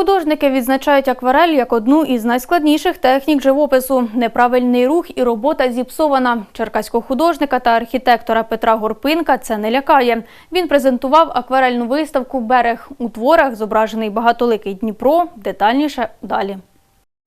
Художники відзначають акварель як одну із найскладніших технік живопису. Неправильний рух і робота зіпсована. Черкаського художника та архітектора Петра Горпинка це не лякає. Він презентував акварельну виставку Берег у творах, зображений багатоликий Дніпро. Детальніше далі.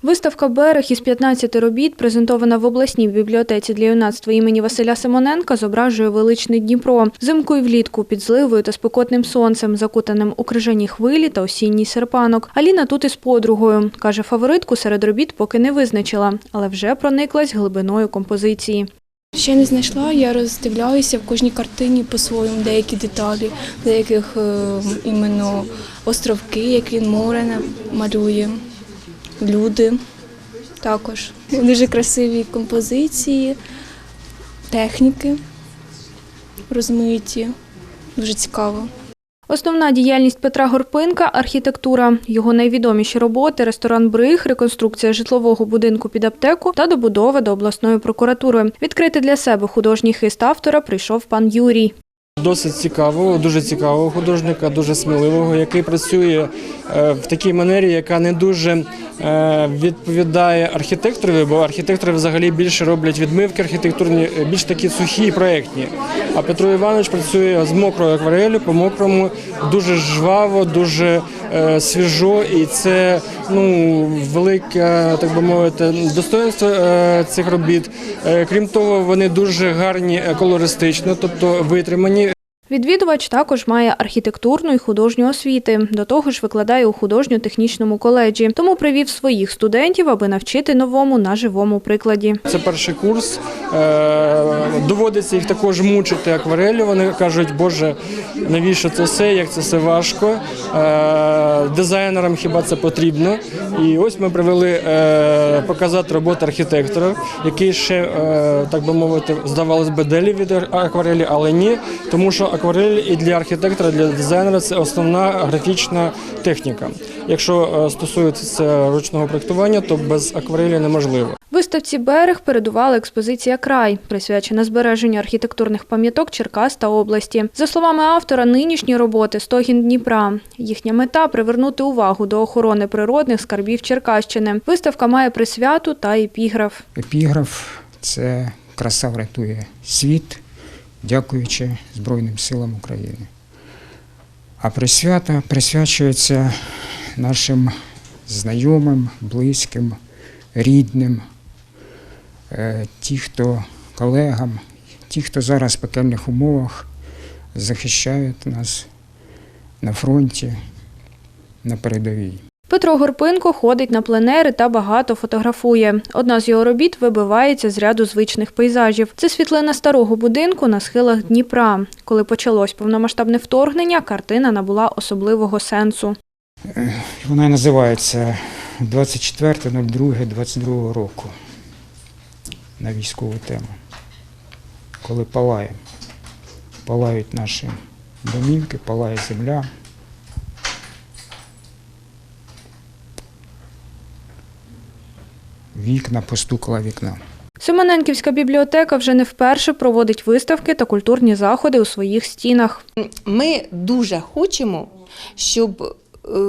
Виставка «Берег» із 15 робіт, презентована в обласній бібліотеці для юнацтва імені Василя Симоненка, зображує величний Дніпро. Взимку і влітку, під зливою та спекотним сонцем, закутаним у крижані хвилі та осінній серпанок. Аліна тут із подругою. Каже, фаворитку серед робіт поки не визначила, але вже прониклась глибиною композиції. Ще не знайшла, я роздивляюся в кожній картині по-своєму деякі деталі, деяких е, іменно островки, як він море малює, люди також. Дуже красиві композиції, техніки розмиті, дуже цікаво. Основна діяльність Петра Горпинка – архітектура. Його найвідоміші роботи – ресторан «Бриг», реконструкція житлового будинку під аптеку та добудова до обласної прокуратури. Відкрити для себе художній хист автора прийшов пан Юрій. Досить цікавого, дуже цікавого художника, дуже сміливого, який працює е, в такій манері, яка не дуже е, відповідає архітекторові, бо архітектори взагалі більше роблять відмивки архітектурні, е, більш такі сухі і проєктні. А Петро Іванович працює з мокрою акварелью, по мокрому, дуже жваво, дуже свіжо, і це ну велике, так би мовити, достоинство цих робіт. Крім того, вони дуже гарні колористично, тобто витримані. Відвідувач також має архітектурну і художню освіти. До того ж викладає у художньо-технічному коледжі. Тому привів своїх студентів, аби навчити новому на живому прикладі. Це перший курс. Е, Доводиться їх також мучити акварелью. Вони кажуть, Боже, навіщо це все, як це все важко. Е, Дизайнерам хіба це потрібно. І ось ми привели е, показати роботу архітектора, який ще, так би мовити, здавалось би, делі від акварелі, але ні, тому що акварель і для архітектора, і для дизайнера це основна графічна техніка. Якщо е, стосується ручного проєктування, то без акварелі неможливо. Виставці «Берег» передувала експозиція «Край», присвячена збереженню архітектурних пам'яток Черкас та області. За словами автора, нинішні роботи «Стогін Дніпра». Їхня мета – привернути увагу до охорони природних скарбів Черкащини. Виставка має присвяту та епіграф. Епіграф це краса врятує світ, дякуючи Збройним силам України. А присвята присвячується нашим знайомим, близьким, рідним, е, ті, хто колегам, ті, хто зараз в пекельних умовах захищають нас на фронті, на передовій. Петро Горпинко ходить на пленери та багато фотографує. Одна з його робіт вибивається з ряду звичних пейзажів. Це світлина старого будинку на схилах Дніпра. Коли почалось повномасштабне вторгнення, картина набула особливого сенсу. Вона називається 24.02.22 року на військову тему. Коли палає. Палають наші домівки, палає земля. Вікна постукала вікна. Симоненківська бібліотека вже не вперше проводить виставки та культурні заходи у своїх стінах. Ми дуже хочемо, щоб е,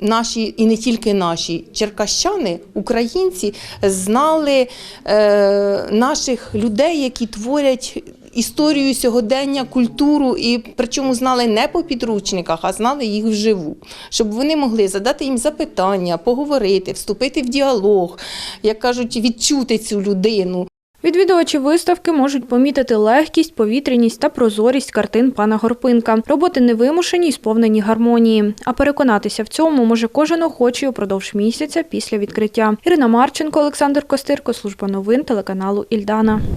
наші і не тільки наші черкащани, українці, знали е, наших людей, які творять. Історію сьогодення, культуру, і причому знали не по підручниках, а знали їх вживу, щоб вони могли задати їм запитання, поговорити, вступити в діалог, як кажуть, відчути цю людину. Відвідувачі виставки можуть помітити легкість, повітряність та прозорість картин пана Горпинка. Роботи невимушені і сповнені гармонії. А переконатися в цьому може кожен охочий упродовж місяця після відкриття. Ірина Марченко, Олександр Костирко, служба новин телеканалу Ільдана.